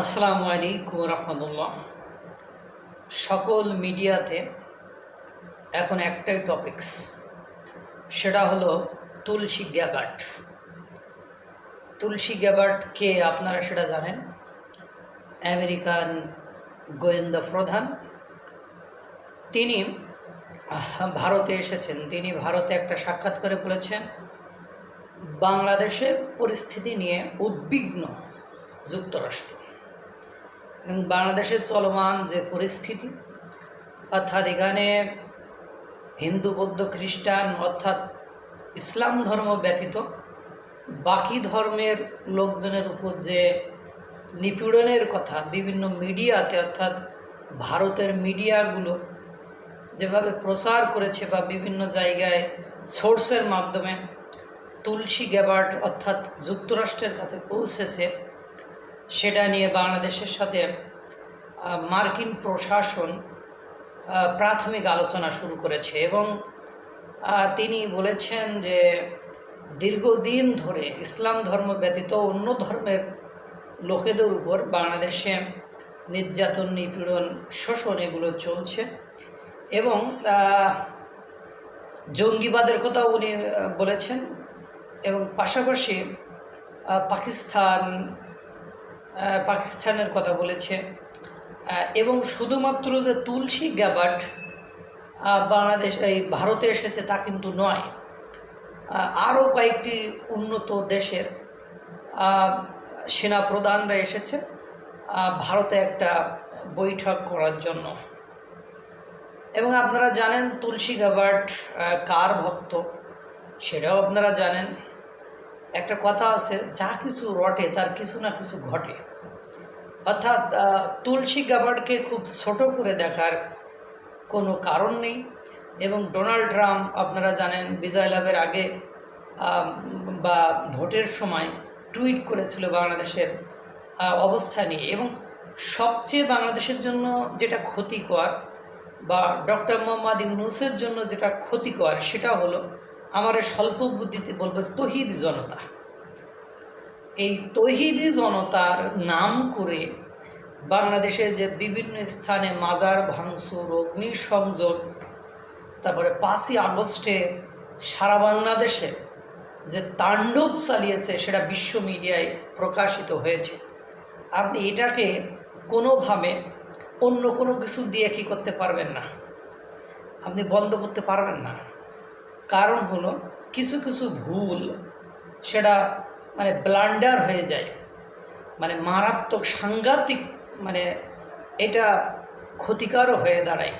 আসসালামু আলাইকুম রহমতুল্লাহ। সকল মিডিয়াতে এখন একটাই টপিকস সেটা হলো তুলসী গ্যাবার্ট। তুলসী গ্যাবার্ট কে আপনারা সেটা জানেন? আমেরিকান গোয়েন্দা প্রধান। তিনি ভারতে এসেছেন। তিনি ভারতে একটা সাক্ষাৎ করে বলেছেন, বাংলাদেশের পরিস্থিতি নিয়ে উদ্বিগ্ন যুক্তরাষ্ট্র। এবং বাংলাদেশের চলমান যে পরিস্থিতি, অর্থাৎ এখানে হিন্দু, বৌদ্ধ, খ্রিস্টান, অর্থাৎ ইসলাম ধর্ম ব্যতীত বাকি ধর্মের লোকজনের উপর যে নিপীড়নের কথা বিভিন্ন মিডিয়াতে, অর্থাৎ ভারতের মিডিয়াগুলো যেভাবে প্রচার করেছে বা বিভিন্ন জায়গায় সোর্সের মাধ্যমে তুলসী গ্যাবার্ড অর্থাৎ যুক্তরাষ্ট্রের কাছে পৌঁছেছে সেটা নিয়ে বাংলাদেশের সাথে মার্কিন প্রশাসন প্রাথমিক আলোচনা শুরু করেছে এবং তিনি বলেছেন যে দীর্ঘদিন ধরে ইসলাম ধর্ম ব্যতীত অন্য ধর্মের লোকেদের উপর বাংলাদেশে নির্যাতন, নিপীড়ন, শোষণ এগুলো চলছে এবং জঙ্গিবাদের কথা উনি বলেছেন এবং পাশাপাশি পাকিস্তান পাকিস্তানের কথা বলেছে। এবং শুধুমাত্র যে তুলসী গ্যাবার্ট বাংলাদেশ, এই ভারতে এসেছে তা কিন্তু নয়। আরও কয়েকটি উন্নত দেশের সেনা প্রধানরা এসেছে ভারতে একটা বৈঠক করার জন্য। এবং আপনারা জানেন তুলসী গ্যাবার্ট কার ভক্ত? সেটাও আপনারা জানেন। একটা কথা আছে, যা কিছু রটে, তার কিছু না কিছু ঘটে। অর্থাৎ তুলসী গাবার্ডকে খুব ছোট করে দেখার কোনো কারণ নেই। এবং ডোনাল্ড ট্রাম্প, আপনারা জানেন, বিজয় লাভের আগে বা ভোটের সময় টুইট করেছিল বাংলাদেশের অবস্থা নিয়ে। এবং সবচেয়ে বাংলাদেশের জন্য যেটা ক্ষতিকর, বা ডক্টর মোহাম্মদ ইউনুসের জন্য যেটা ক্ষতিকর, সেটা হলো আমার স্বল্প বুদ্ধিতে বলবে তহিদ জনতা। এই তহিদি জনতার নাম করে বাংলাদেশে যে বিভিন্ন স্থানে মাজার, ভাঙচুর, অগ্নিসংযোগ, তারপরে পাঁচই আগস্টে সারা বাংলাদেশে যে তাণ্ডব চালিয়েছে সেটা বিশ্ব মিডিয়ায় প্রকাশিত হয়েছে। আপনি এটাকে কোনোভাবে অন্য কোনো কিছু দিয়ে কি করতে পারবেন না? আপনি বন্ধ করতে পারবেন না। কারণ হলো কিছু কিছু ভুল সেটা মানে ব্লান্ডার হয়ে যায়। মানে মারাত্মক সাংঘাতিক মানে এটা ক্ষতিকারও হয়ে দাঁড়ায়।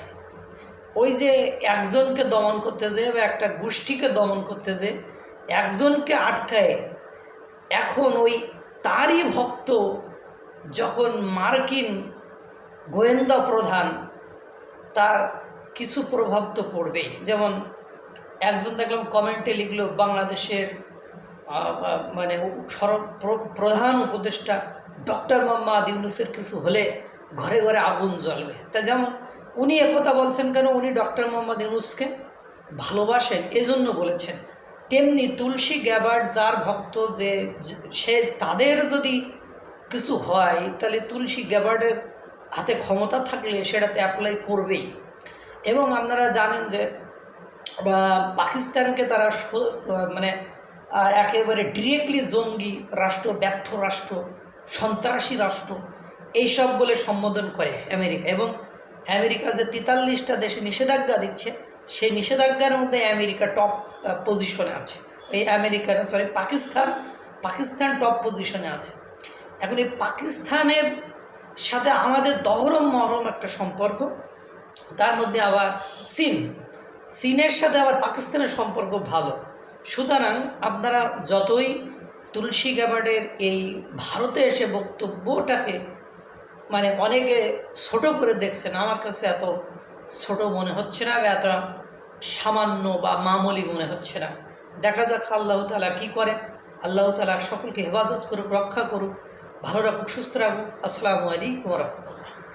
ওই যে একজনকে দমন করতে যে বা একটা গোষ্ঠীকে দমন করতে যে একজনকে আটকায়, এখন ওই তারই ভক্ত যখন মার্কিন গোয়েন্দা প্রধান, তার কিছু প্রভাব তো পড়বেই। যেমন একজন দেখলাম কমেন্টে লিখলো, বাংলাদেশের মানে সর- প্রধান উপদেষ্টা ডক্টর মোহাম্মদ ইউনুসের কিছু হলে ঘরে ঘরে আগুন জ্বলবে। তা যেমন উনি একথা বলছেন কেন, উনি ডক্টর মোহাম্মদ ইউনুসকে ভালোবাসেন, এজন্য বলেছেন। তেমনি তুলসী গ্যাবার্ড যার ভক্ত যে সে তাদের যদি কিছু হয়, তাহলে তুলসী গ্যাবার্ডের হাতে ক্ষমতা থাকলে সেটাতে অ্যাপ্লাই করবেই। এবং আপনারা জানেন যে পাকিস্তানকে তারা মানে একেবারে ডিরেক্টলি জঙ্গি রাষ্ট্র, ব্যর্থ রাষ্ট্র, সন্ত্রাসী রাষ্ট্র, এইসব বলে সম্বোধন করে আমেরিকা। এবং আমেরিকা যে তেতাল্লিশটা দেশে নিষেধাজ্ঞা দিচ্ছে, সেই নিষেধাজ্ঞার মধ্যে আমেরিকা টপ পজিশনে আছে। এই America sorry Pakistan Pakistan top পজিশনে আছে। এখন এই পাকিস্তানের সাথে আমাদের দহরম মহরম একটা সম্পর্ক, তার মধ্যে আবার চীন। চীনের সাথে আবার পাকিস্তানের সম্পর্ক ভালো। সুতরাং আপনারা যতই তুলসী গ্যাবার্ডের এই ভারতে এসে বক্তব্যটাকে মানে অনেকে ছোট করে দেখছেন, আমার কাছে এত ছোট মনে হচ্ছে না বা এত সামান্য বা মামুলি মনে হচ্ছে না। দেখা যাক আল্লাহ তালা কী করে আল্লাহ তালা সকলকে হেফাজত করুক, রক্ষা করুক, ভালো রাখুক, সুস্থ রাখুক। আসসালামু আলাইকুম রহমতুল্লাহ।